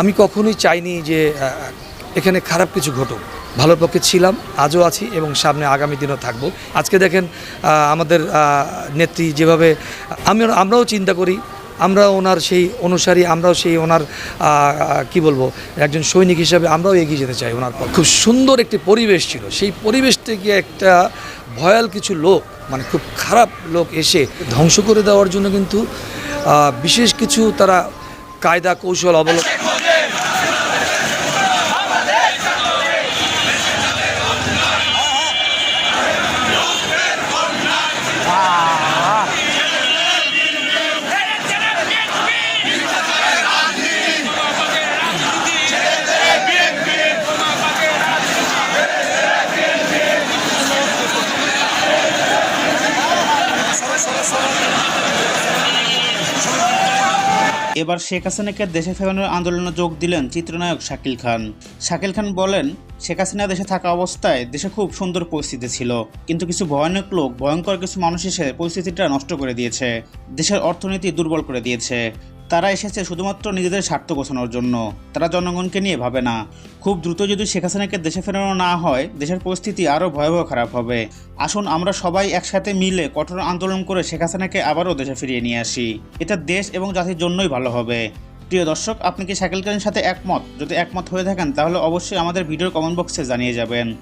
আমি কখনোই চাইনি যে এখানে খারাপ কিছু ঘটুক। ভালোর পক্ষে ছিলাম, আজও আছি এবং সামনে আগামী দিনও থাকব। আজকে দেখেন আমাদের নেত্রী যেভাবে, আমি, আমরাও চিন্তা করি, আমরা ওনার সেই অনুসারী, আমরাও সেই ওনার কি বলব, একজন সৈনিক হিসাবে আমরাও এগিয়ে যেতে চাই ওনার খুব সুন্দর একটি পরিবেশ ছিল। সেই পরিবেশ থেকে একটা ভয়াল কিছু লোক মানে খুব খারাপ লোক এসে ধ্বংস করে দেওয়ার জন্য কিন্তু বিশেষ কিছু তারা কায়দা কৌশল অবলম্বন এবার শেখ হাসিনাকে দেশে ফেরানোর আন্দোলনে যোগ দিলেন চিত্রনায়ক শাকিল খান। শাকিল খান বলেন, শেখ হাসিনা দেশে থাকা অবস্থায় দেশে খুব সুন্দর পরিস্থিতি ছিল, কিন্তু কিছু ভয়ানক লোক, ভয়ঙ্কর কিছু মানুষ এসে পরিস্থিতিটা নষ্ট করে দিয়েছে। দেশের অর্থনীতি দুর্বল করে দিয়েছে। তারা এসেছে শুধুমাত্র নিজেদের স্বার্থ গোছানোর জন্য। তারা জনগণকে নিয়ে ভাবে না। খুব দ্রুত যদি শেখ হাসিনাকে দেশে ফেরানো না হয়, দেশের পরিস্থিতি আরও ভয়াবহ খারাপ হবে। আসুন, আমরা সবাই একসাথে মিলে কঠোর আন্দোলন করে শেখ হাসিনাকে আবারও দেশে ফিরিয়ে নিয়ে আসি। এটা দেশ এবং জাতির জন্যই ভালো হবে। প্রিয় দর্শক, আপনি কি সাইকেল খানের সাথে একমত? যদি একমত হয়ে থাকেন, তাহলে অবশ্যই আমাদের ভিডিওর কমেন্ট বক্সে জানিয়ে যাবেন।